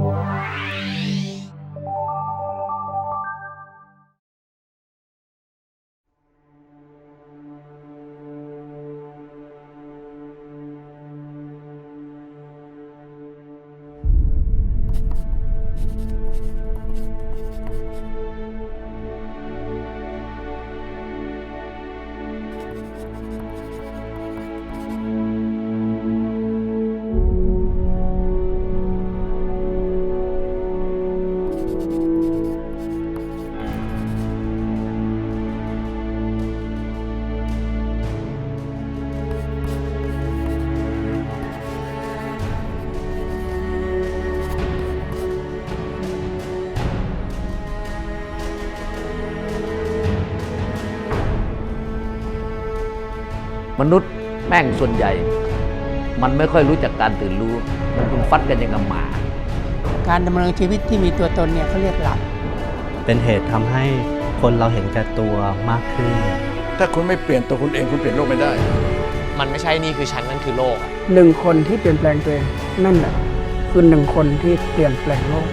Wow. มนุษย์แม่งส่วนใหญ่ มันไม่ค่อยรู้จักการตื่นรู้ มันคุณฟัดกันอย่างกับหมา การดำเนินชีวิตที่มีตัวตนเนี่ยเขาเรียกหลับ เป็นเหตุทำให้คนเราเห็นแก่ตัวมากขึ้น ถ้าคุณไม่เปลี่ยนตัวคุณเองคุณเปลี่ยนโลกไม่ได้ มันไม่ใช่นี่คือฉันนั่นคือโลกอะ หนึ่งคนที่เปลี่ยนแปลงตัวเองนั่นแหละคือหนึ่งคนที่เปลี่ยนแปลงโลก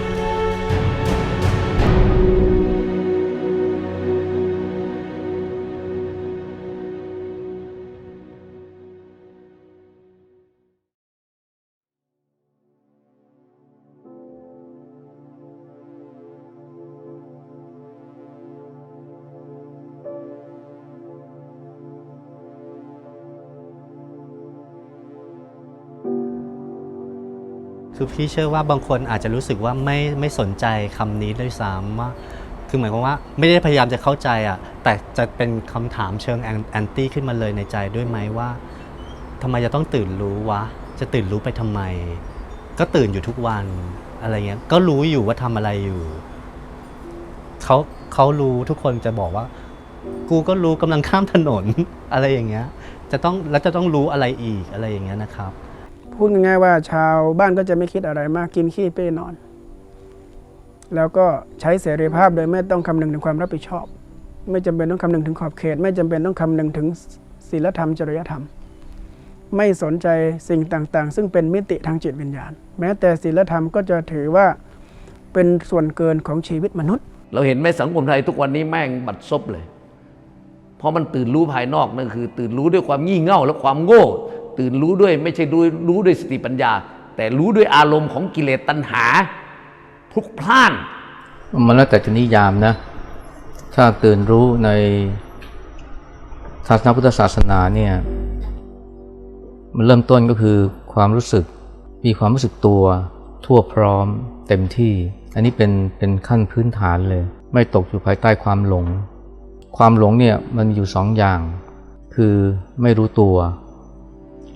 คือพี่เชื่อว่าบางคนอาจจะรู้สึกว่าไม่ไม่สนใจคำนี้ด้วยซ้ำว่าคือหมายความว่าไม่ได้พยายามจะเข้าใจอะแต่จะเป็นคำถามเชิงแอนตี้ขึ้นมาเลยในใจด้วยไหมว่าทำไมจะต้องตื่นรู้วะ จะตื่นรู้ไปทำไม ก็ตื่นอยู่ทุกวันอะไรเงี้ย ก็รู้อยู่ว่าทำอะไรอยู่ เขาเขารู้ทุกคนจะบอกว่า กูก็รู้กำลังข้ามถนน อะไรอย่างเงี้ย จะต้องแล้วจะต้องรู้อะไรอีกอะไรอย่างเงี้ยนะครับ พูดง่ายๆว่าชาวบ้านก็จะไม่คิดอะไรมากกินขี้เป้นอน แล้วก็ใช้เสรีภาพโดยไม่ต้องคำนึงถึงความรับผิดชอบ ไม่จำเป็นต้องคำนึงถึงขอบเขต ไม่จำเป็นต้องคำนึงถึงศีลธรรมจริยธรรม ไม่สนใจสิ่งต่างๆ ซึ่งเป็นมิติทางจิตวิญญาณ แม้แต่ศีลธรรมก็จะถือว่าเป็นส่วนเกินของชีวิตมนุษย์ เราเห็นไหมสังคมไทยทุกวันนี้แม่งบัดซบเลยเพราะมันตื่นรู้ภายนอกนั่นคือ ตื่นรู้ด้วยความงี่เง่าและความโง่ ตื่นรู้ด้วยไม่ใช่รู้รู้ด้วยสติปัญญา แต่รู้ด้วยอารมณ์ของกิเลสตัณหาทุกพล่าน มันแล้วแต่จะนิยามนะ ถ้าตื่นรู้ในศาสนาพุทธศาสนาเนี่ยมันเริ่มต้นก็คือความรู้สึกมีความรู้สึกตัวทั่วพร้อมเต็มที่ อันนี้เป็นเป็นขั้นพื้นฐานเลย ไม่ตกอยู่ภายใต้ความหลง ความหลงเนี่ยมันมีอยู่สองอย่าง คือไม่รู้ตัว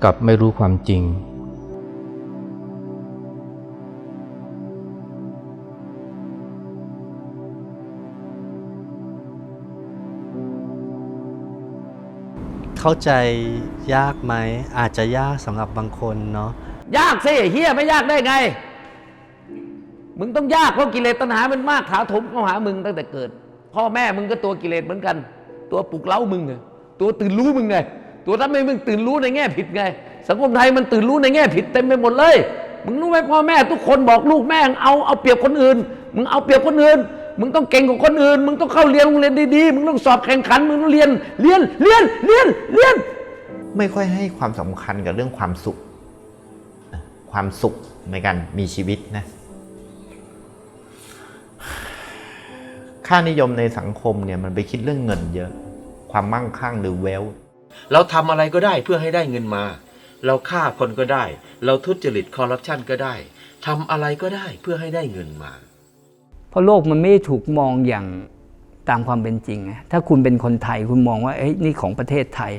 กับไม่รู้ความจริง เข้าใจยากไหมอาจจะยากสำหรับบางคนเนาะยากสิเฮียไม่ยากได้ไง มึงต้องยากเพราะกิเลสตัณหามันมากถาถมเข้าหามึงตั้งแต่เกิด พ่อแม่มึงก็ตัวกิเลสเหมือนกัน ตัวปลุกเล้ามึงไงตัวตื่นรู้มึงไง ตัวทำให้มึงตื่นรู้ในแง่ผิดไง สังคมไทยมันตื่นรู้ในแง่ผิดเต็มไปหมดเลย มึงรู้ไหมพ่อแม่ ทุกคนบอกลูกแม่เอาเอาเปรียบคนอื่น มึงเอาเปรียบคนอื่น มึงต้องเก่งกว่าคนอื่น มึงต้องเข้าเรียนโรงเรียนดีๆ มึงต้องสอบแข่งขัน มึงต้องเรียน เรียน เรียน เรียน เรียน ไม่ค่อยให้ความสำคัญกับเรื่องความสุข ความสุขในการมีชีวิตนะ ค่านิยมในสังคมเนี่ยมันไปคิดเรื่องเงินเยอะ ความมั่งคั่งหรือเวล เราทำอะไรก็ได้เพื่อให้ได้เงินมา เราฆ่าคนก็ได้ เราทุจริตคอร์รัปชันก็ได้ทำอะไรก็ได้เพื่อให้ได้เงินมา เพราะโลกมันไม่ได้ถูกมองอย่างตามความเป็นจริงไงถ้าคุณเป็นคนไทยคุณมองว่าเอ้ยนี่ของประเทศไทย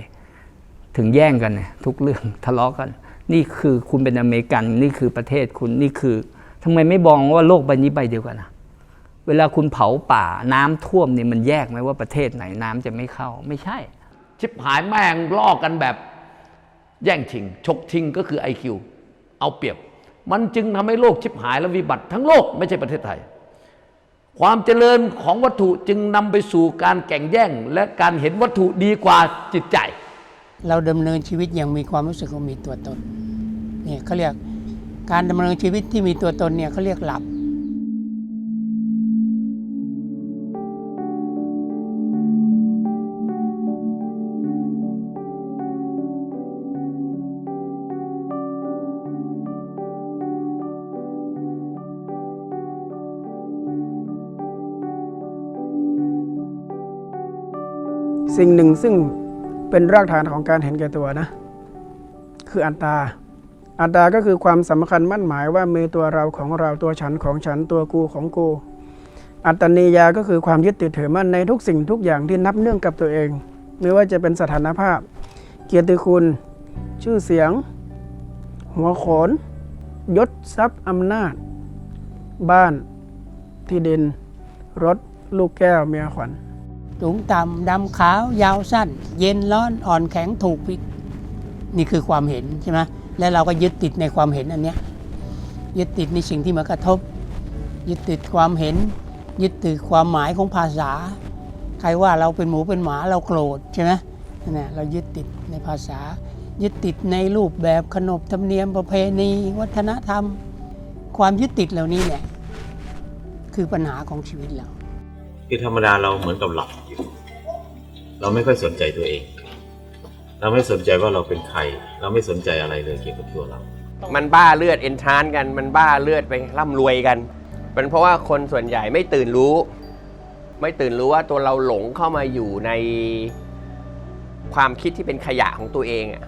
ถึงแย่งกันเนี่ยทุกเรื่องทะเลาะกัน นี่คือคุณเป็นอเมริกันนี่คือประเทศคุณนี่คือทำไมไม่มองว่าโลกใบนี้ใบเดียวกันนะเวลาคุณเผาป่าน้ำท่วมเนี่ยมันแยกไหมว่าประเทศไหนน้ำจะไม่เข้าไม่ใช่ ชิบหายแม่งลอกกันแบบแย่งชิงฉกชิงก็คือ IQ เอาเปรียบ มันจึงทำให้โลกชิบหายและวิบัติทั้งโลกไม่ใช่ประเทศไทย ความเจริญของวัตถุจึงนำไปสู่การแข่งแย่ง และการเห็นวัตถุดีกว่าจิตใจ เราดำเนินชีวิตอย่างมีความรู้สึกว่ามีตัวตนเนี่ยเขาเรียกการดำเนินชีวิตที่มีตัวตนเนี่ยเขาเรียกหลับ สิ่งหนึ่งซึ่งเป็นรากฐานของการเห็นแก่ตัวนะ คืออัตตา อัตตาก็คือความสำคัญมั่นหมายว่ามีตัวเราของเราตัวฉันของฉันตัวกูของกู อัตตนียาก็คือความยึดติดถือมั่นในทุกสิ่งทุกอย่างที่นับเนื่องกับตัวเอง ไม่ว่าจะเป็นสถานภาพ เกียรติคุณ ชื่อเสียง หัวโขน ยศทรัพย์อำนาจ บ้านที่ดิน รถ ลูกแก้วเมียขวัญ สูงต่ำดำขาวยาวสั้น เย็นร้อนอ่อนแข็งถูกผิดนี่คือความเห็นใช่ไหมและเราก็ยึดติดในความเห็นอันเนี้ยยึดติดในสิ่งที่มากระทบ ยึดติดความเห็น ยึดติดความหมายของภาษา ใครว่าเราเป็นหมูเป็นหมาเราโกรธใช่ไหมนั่เรายึดติดในภาษา ยึดติดในรูปแบบขนบธรรมเนียมประเพณี วัฒนธรรม ความยึดติดเหล่านี้แหละคือปัญหาของชีวิตเรา คือธรรมดาเราเหมือนกับหลับอยู่เราไม่ค่อยสนใจตัวเอง เราไม่สนใจว่าเราเป็นใคร เราไม่สนใจอะไรเลยเกี่ยวกับตัวเรา มันบ้าเลือดเอนทรานกัน มันบ้าเลือดไปร่ำรวยกัน เป็นเพราะว่าคนส่วนใหญ่ไม่ตื่นรู้ ไม่ตื่นรู้ว่าตัวเราหลงเข้ามาอยู่ในความคิดที่เป็นขยะของตัวเองอะ่ะ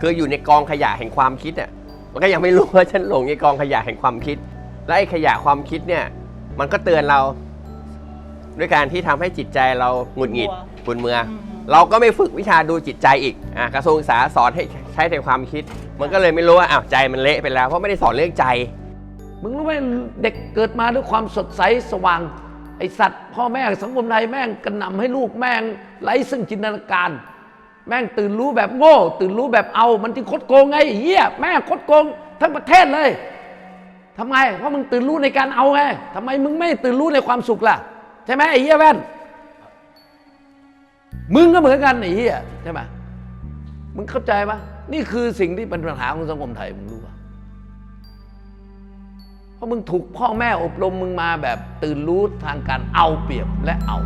คืออยู่ในกองขยะแห่งความคิดอะมันก็ยังไม่รู้ว่าฉันหลงในกองขยะแห่งความคิด และไอ้ขยะความคิดเนี่ย มันก็เตือนเรา ด้วยการที่ทำให้จิตใจเราหงุดหงิดขุนเมือ เราก็ไม่ฝึกวิชาดูจิตใจอีกอะกระทรวงศึกษาสอนให้ใช้แต่ความคิด มันก็เลยไม่รู้ว่าอ้าวใจมันเละไปแล้วเพราะไม่ได้สอนเรื่องใจ มึงรู้ไหมเด็กเกิดมาด้วยความสดใสสว่างไอสัตว์พ่อแม่สังคมไทยแม่งกระหน่ำให้ลูกแม่งไร้ซึ่งจินตนาการ แม่งตื่นรู้แบบโง่ ตื่นรู้แบบเอา มันที่คดโกงไงไอ้เหี้ยแม่งคดโกงทั้งประเทศเลยทำไงเพราะมึงตื่นรู้ในการเอาไงทำไมมึงไม่ตื่นรู้ในความสุขล่ะ ใช่ไหมไอ้เหี้ยแว่น มึงก็เหมือนกันไอ้เหี้ยใช่ไหมมึงเข้าใจปะนี่คือสิ่งที่เป็นปัญหาของสังคมไทยมึงรู้ปะเพราะมึงถูกพ่อแม่อบรมมึงมาแบบตื่นรู้ทางการเอาเปรียบและเอา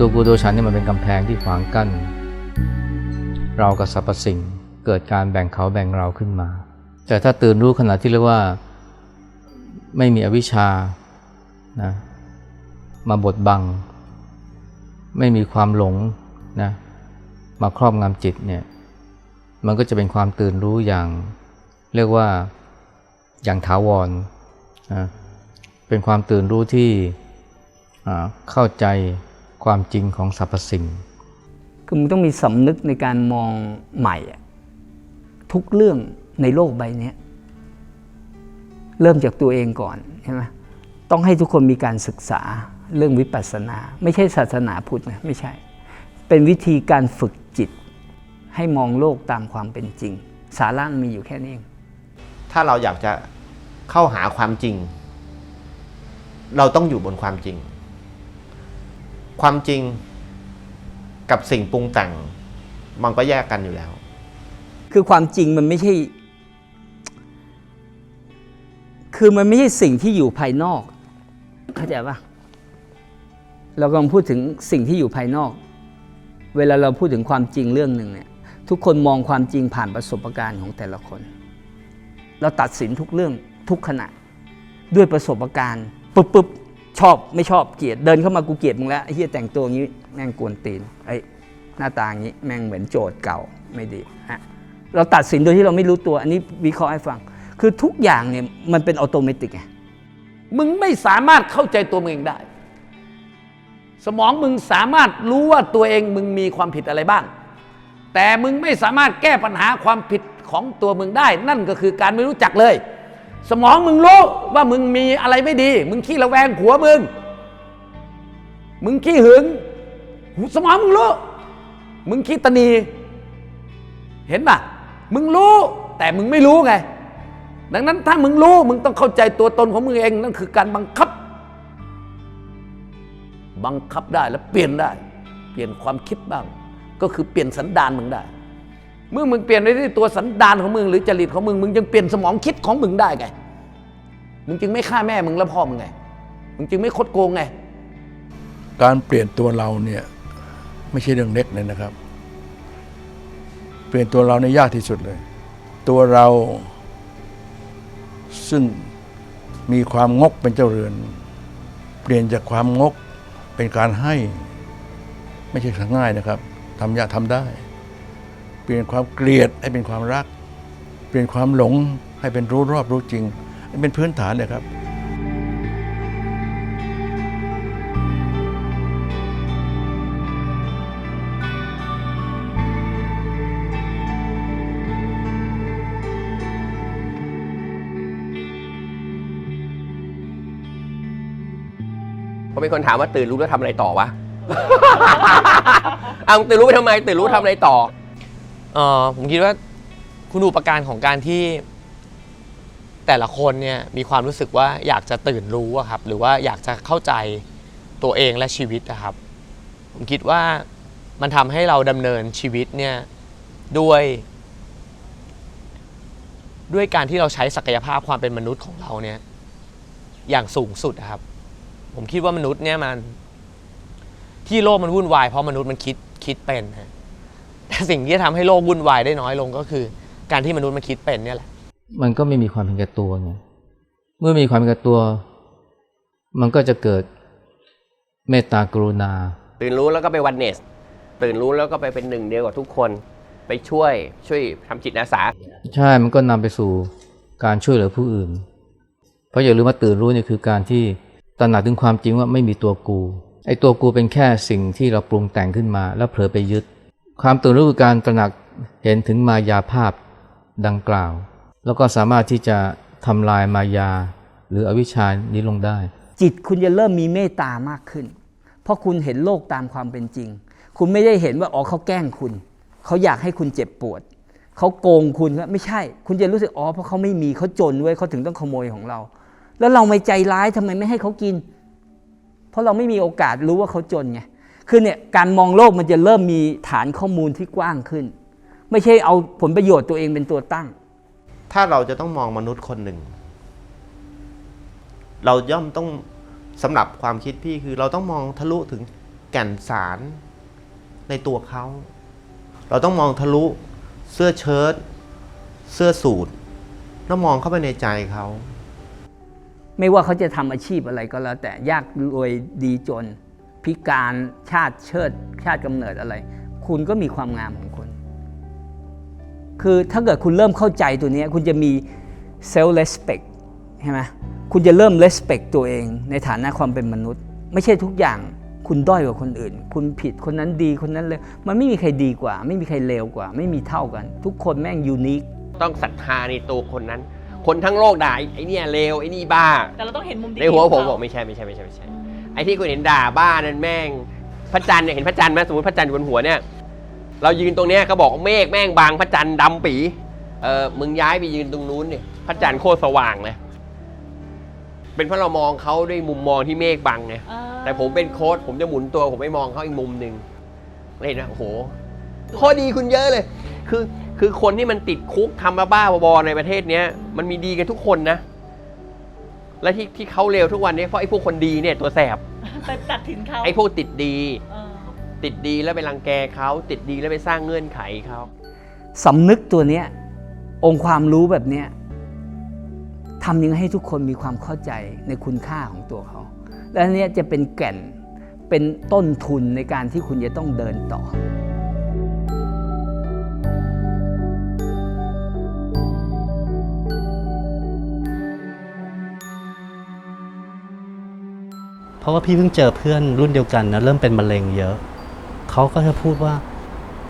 ตัวกูตัวฉันเนี่ยมันเป็นกำแพงที่ขวางกั้น เรากับสรรพสิ่งเกิดการแบ่งเขาแบ่งเราขึ้นมา แต่ถ้าตื่นรู้ขณะที่เรียกว่าไม่มีอวิชชานะมาบดบัง ไม่มีความหลงนะมาครอบงำจิตเนี่ยมันก็จะเป็นความตื่นรู้อย่าง เรียกว่าอย่างถาวรนะเป็นความตื่นรู้ที่เข้าใจ ความจริงของสรรพสิ่ง คือมึงต้องมีสำนึกในการมองใหม่อะทุกเรื่องในโลกใบเนี้ยเริ่มจากตัวเองก่อนใช่ไหมต้องให้ทุกคนมีการศึกษาเรื่องวิปัสสนา ไม่ใช่ศาสนาพุทธนะไม่ใช่ เป็นวิธีการฝึกจิต ให้มองโลกตามความเป็นจริง สาระมันมีอยู่แค่นี้เองถ้าเราอยากจะเข้าหาความจริง เราต้องอยู่บนความจริง ความจริงกับสิ่งปรุงแต่ง มันก็แยกกันอยู่แล้ว คือความจริงมันไม่ใช่ คือมันไม่ใช่สิ่งที่อยู่ภายนอก เข้าใจปะเรากำลังพูดถึงสิ่งที่อยู่ภายนอก เวลาเราพูดถึงความจริงเรื่องหนึ่งเนี่ยทุกคนมองความจริงผ่านประสบการณ์ของแต่ละคน เราตัดสินทุกเรื่องทุกขณะด้วยประสบการณ์ปุ๊บปุ๊บ ชอบไม่ชอบเกลียดเดินเข้ามากูเกลียดมึงแล้วไอ้เหี้ยแต่งตัวงี้แม่งกวนตีนไอ้หน้าตาอย่างนี้แม่งเหมือนโจทย์เก่าไม่ดีฮะเราตัดสินโดยที่เราไม่รู้ตัว อันนี้วิเคราะห์ให้ฟัง คือทุกอย่างเนี่ยมันเป็นอัตโนมัติไงมึงไม่สามารถเข้าใจตัวมึงเองได้ สมองมึงสามารถรู้ว่าตัวเองมึงมีความผิดอะไรบ้าง แต่มึงไม่สามารถแก้ปัญหาความผิดของตัวมึงได้ นั่นก็คือการไม่รู้จักเลย สมองมึงรู้ว่ามึงมีอะไรไม่ดี มึงขี้ระแวงผัวมึง มึงขี้หึง สมองมึงรู้ มึงคิดตะนี เห็นป่ะ มึงรู้แต่มึงไม่รู้ไง ดังนั้นถ้ามึงรู้มึงต้องเข้าใจตัวตนของมึงเองนั่นคือการบังคับ บังคับได้แล้วเปลี่ยนได้ เปลี่ยนความคิดบ้าง ก็คือเปลี่ยนสันดานมึงได้ เมื่อมึงเปลี่ยนไปที่ตัวสันดานของมึงหรือจริตของมึงมึงยังเปลี่ยนสมองคิดของมึงได้ไง มึงจึงไม่ฆ่าแม่มึงและพ่อมึงไง มึงจึงไม่คดโกงไง การเปลี่ยนตัวเราเนี่ยไม่ใช่เรื่องเล็กเลยนะครับ เปลี่ยนตัวเราในยากที่สุดเลย ตัวเราซึ่งมีความงกเป็นเจ้าเรือน เปลี่ยนจากความงกเป็นการให้ ไม่ใช่ง่ายนะครับทำยากทำได้ ปลี่ยนความเกลียดให้เป็นความรัก เปลี่ยนความหลงให้เป็นรู้รอบรู้จริงอันเป็นพื้นฐานเลยครับผมเป็นคนถามว่าตื่นรู้แล้วทำอะไรต่อวะ เอามึงตื่นรู้ไปทำไม ตื่นรู้ทำอะไรต่อ เออผมคิดว่าคุณอุปการของการที่แต่ละคนเนี่ยมีความรู้สึกว่าอยากจะตื่นรู้อะครับ หรือว่าอยากจะเข้าใจตัวเองและชีวิตนะครับ ผมคิดว่ามันทำให้เราดำเนินชีวิตเนี่ยด้วย ด้วยการที่เราใช้ศักยภาพความเป็นมนุษย์ของเราเนี่ย อย่างสูงสุดอะครับ ผมคิดว่ามนุษย์เนี่ยมัน ที่โลกมันวุ่นวายเพราะมนุษย์มันคิดคิดเป็นฮะ แต่สิ่งที่จะทำให้โลกวุ่นวายได้น้อยลงก็คือ การที่มนุษย์มันคิดเป็นเนี่ยแหละ มันก็ไม่มีความเห็นแก่ตัวไงเมื่อมีความเห็นแก่ตัว มันก็จะเกิดเมตตากรุณา ตื่นรู้แล้วก็ไปวันเนส ตื่นรู้แล้วก็ไปเป็นหนึ่งเดียวกับทุกคน ไปช่วยช่วยทำจิตอาสา ใช่ มันก็นำไปสู่การช่วยเหลือผู้อื่น เพราะอย่าลืมว่าตื่นรู้เนี่ยคือการที่ตระหนักถึงความจริงว่าไม่มีตัวกู ไอ้ตัวกูเป็นแค่สิ่งที่เราปรุงแต่งขึ้นมา แล้วเผลอไปยึด ความตื่นรู้คือการตระหนักเห็นถึงมายาภาพดังกล่าว แล้วก็สามารถที่จะทำลายมายาหรืออวิชชานี้ลงได้ จิตคุณจะเริ่มมีเมตตามากขึ้น เพราะคุณเห็นโลกตามความเป็นจริง คุณไม่ได้เห็นว่าอ๋อเขาแกล้งคุณ เขาอยากให้คุณเจ็บปวด เขาโกงคุณไม่ใช่ คุณจะรู้สึกอ๋อเพราะเขาไม่มีเขาจนไว้ยเขาถึงต้องขโมยของเรา แล้วเราไม่ใจร้ายทำไมไม่ให้เขากิน เพราะเราไม่มีโอกาสรู้ว่าเขาจนไง คือเนี่ยการมองโลกมันจะเริ่มมีฐานข้อมูลที่กว้างขึ้น ไม่ใช่เอาผลประโยชน์ตัวเองเป็นตัวตั้ง ถ้าเราจะต้องมองมนุษย์คนหนึ่ง เราย่อมต้องสำหรับความคิดพี่คือเราต้องมองทะลุถึงแก่นสารในตัวเขา เราต้องมองทะลุเสื้อเชิ้ตเสื้อสูทแล้วมองเข้าไปในใจเขา ไม่ว่าเขาจะทำอาชีพอะไรก็แล้วแต่ยากรวยดีจน พิการชาติเชิดชาติกำเนิดอะไร คุณก็มีความงามของคุณ คือถ้าเกิดคุณเริ่มเข้าใจตัวเนี้ยคุณจะมี self respect ใช่ไหมคุณจะเริ่ม respect ตัวเอง ในฐานะความเป็นมนุษย์ ไม่ใช่ทุกอย่างคุณด้อยกว่าคนอื่น คุณผิดคนนั้นดีคนนั้นเลยมันไม่มีใครดีกว่า ไม่มีใครเลวกว่า ไม่มีเท่ากัน ทุกคนแม่งยูนิคต้องศรัทธาในตัวคนนั้น คนทั้งโลกด่าไอ้เนี่ยเลวไอ้นี่บ้า แต่เราต้องเห็นมุมดีในหัวผมขงบอกไม่ใช่ไม่ใช่ไม่ใช่ไม่ใช่ไอ้ที่คุณเห็นด่าบ้านั่นแม่ง พระจันทร์เนี่ยเห็นพระจันทร์ไหมสมมติพระจันทร์อยู่บนหัวเนี่ย เรายืนตรงเนี้ยก็บอกเมฆแม่งบางพระจันทร์ดำปีเออมึงย้ายไปยืนตรงนู้นเนี่ยพระจันทร์โคตรสว่างเลยเป็นเพราะเรามองเขาด้วยมุมมองที่เมฆบังไงอ่าแต่ผมเป็นโค้ชผมจะหมุนตัวผมไม่มองเขาอีกมุมหนึ่งเลยนะโอ้โหข้อดีคุณเยอะเลย คือคือคนที่มันติดคุกทำบ้าๆบอๆในประเทศเนี้ยมันมีดีกันทุกคนนะ และที่ที่เขาเลวทุกวันนี้เพราะไอ้พวกคนดีเนี่ยตัวแสบไปตัดถินเขาไอ้พวกติดดี เออติดดีแล้วไปรังแกเขาติดดีแล้วไปสร้างเงื่อนไขเขาสำนึกตัวเนี้ยองค์ความรู้แบบเนี้ยทำยังไงให้ทุกคนมีความเข้าใจในคุณค่าของตัวเขา และอันเนี้ยจะเป็นแก่นเป็นต้นทุนในการที่คุณจะต้องเดินต่อ ราะว่าพี่เพิ่งเจอเพื่อนรุ่นเดียวกันนะเริ่มเป็นมะเร็งเยอะ เขาก็จะพูดว่า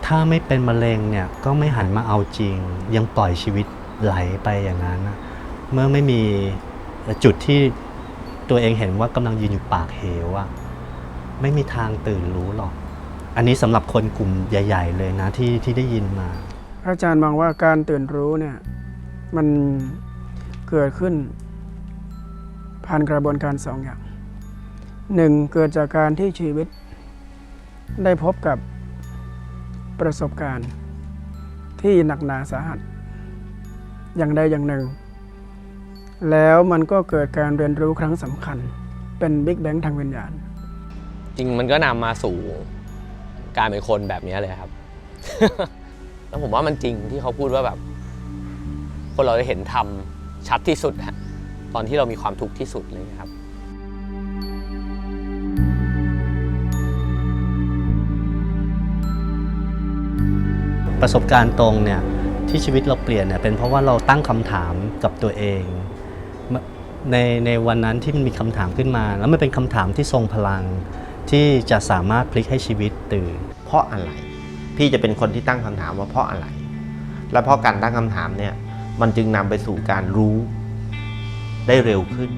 ถ้าไม่เป็นมะเร็งเนี่ยก็ไม่หันมาเอาจริง ยังปล่อยชีวิตไหลไปอย่างนั้นนะเมื่อไม่มีจุดที่ตัวเองเห็นว่ากำลังยืนอยู่ปากเหวอะไม่มีทางตื่นรู้หรอก อันนี้สำหรับคนกลุ่มใหญ่ ๆ เลยนะที่ที่ได้ยินมาพระอาจารย์มองว่าการตื่นรู้เนี่ยมันเกิดขึ้นผ่านกระบวนการสองอย่าง หนึ่งเกิดจากการที่ชีวิต ได้พบกับประสบการณ์ที่หนักหนาสาหัส อย่างใดอย่างหนึ่ง แล้วมันก็เกิดการเรียนรู้ครั้งสำคัญ เป็นบิ๊กแบงทางวิญญาณ จริงมันก็นำมาสู่การเป็นคนแบบนี้เลยครับ แล้วผมว่ามันจริงที่เขาพูดว่าแบบ คนเราจะเห็นธรรมชัดที่สุดฮะตอนที่เรามีความทุกข์ที่สุดเลยครับ ประสบการณ์ตรงเนี่ยที่ชีวิตเราเปลี่ยนเนี่ยเป็นเพราะว่าเราตั้งคำถามกับตัวเองในในวันนั้นที่มันมีคำถามขึ้นมา แล้วมันเป็นคำถามที่ทรงพลังที่จะสามารถพลิกให้ชีวิตตื่น เพราะอะไร พี่จะเป็นคนที่ตั้งคำถามว่าเพราะอะไร และเพราะการตั้งคำถามเนี่ยมันจึงนำไปสู่การรู้ได้เร็วขึ้น